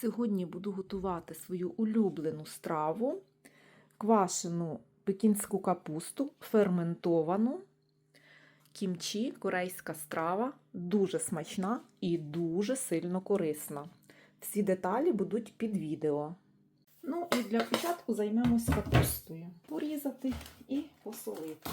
Сьогодні буду готувати свою улюблену страву, квашену пекінську капусту, ферментовану, кімчі, корейська страва, дуже смачна і дуже сильно корисна. Всі деталі будуть під відео. Ну і для початку займемось капустою. Порізати і посолити.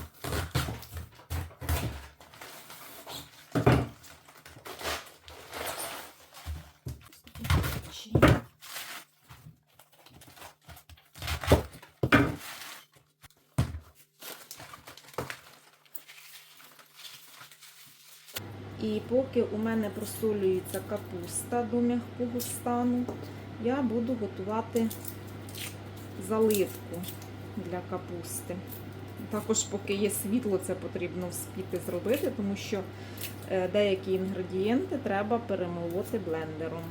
І поки у мене просолюється капуста до м'якого стану, я буду готувати заливку для капусти. Також, поки є світло, це потрібно вспіти зробити, тому що е, деякі інгредієнти треба перемолоти блендером.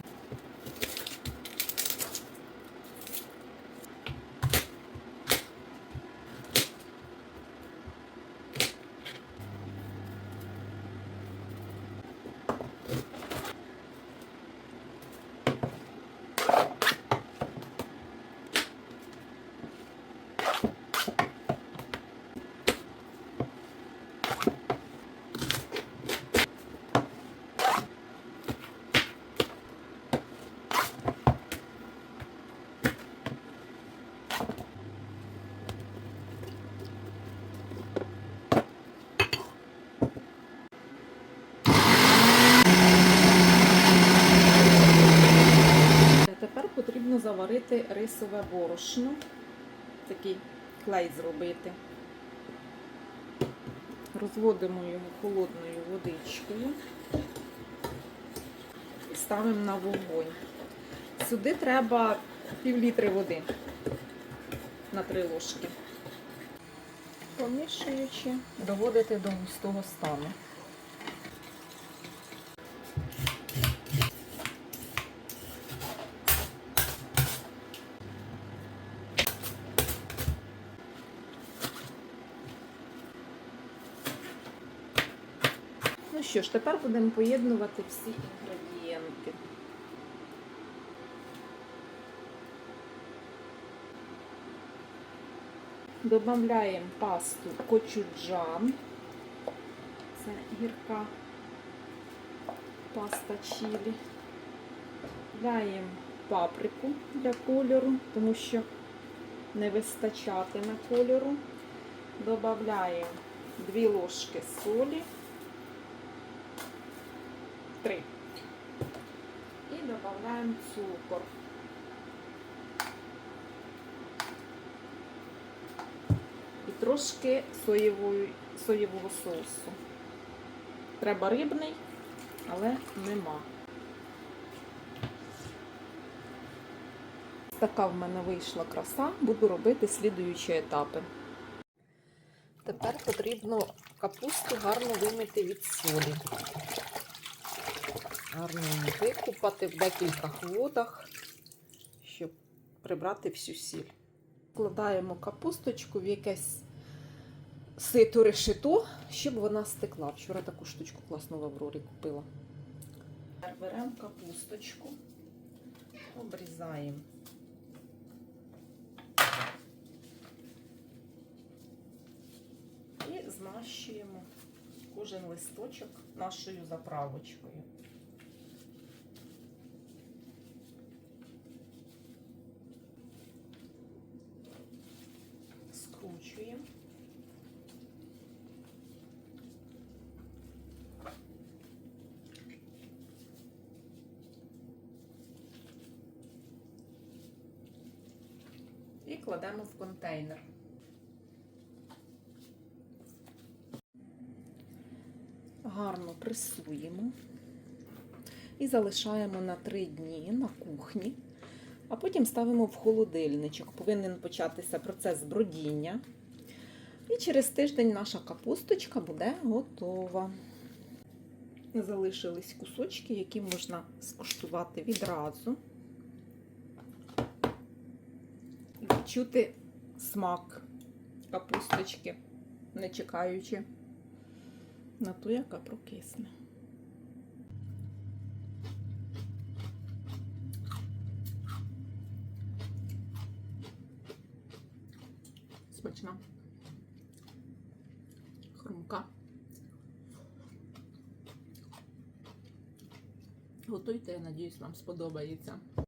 Тепер заварити рисове борошно, такий клей зробити. Розводимо його холодною водичкою і ставимо на вогонь. Сюди треба пів літри води на три ложки. Помішуючи, доводити до густого стану. Ну що ж, тепер будемо поєднувати всі інгредієнти. Добавляємо пасту кочуджан. Це гірка паста чилі. Додаємо паприку для кольору, тому що не вистачатиме кольору. Додаємо 2 ложки солі. 3. І додаємо цукор. І трошки соєвої, соєвого соусу. Треба рибний, але нема. Така в мене вийшла краса, буду робити слідуючі етапи. Тепер потрібно капусту гарно вимити від солі. Гарно викупати в декількох водах, щоб прибрати всю сіль. Вкладаємо капусточку в якесь сито решето, щоб вона стекла. Вчора таку штучку класно в Аврорі купила. Беремо капусточку, обрізаємо. І змащуємо кожен листочок нашою заправочкою. Скручуємо. І кладемо в контейнер. Гарно пресуємо і залишаємо на 3 дні на кухні, а потім ставимо в холодильничок. Повинен початися процес бродіння. І через тиждень наша капусточка буде готова. Залишились кусочки, які можна скуштувати відразу. Відчути смак капусточки, не чекаючи на ту, яка прокисне. Смачна. Хрумка. Готуйте, я надіюсь, вам сподобається.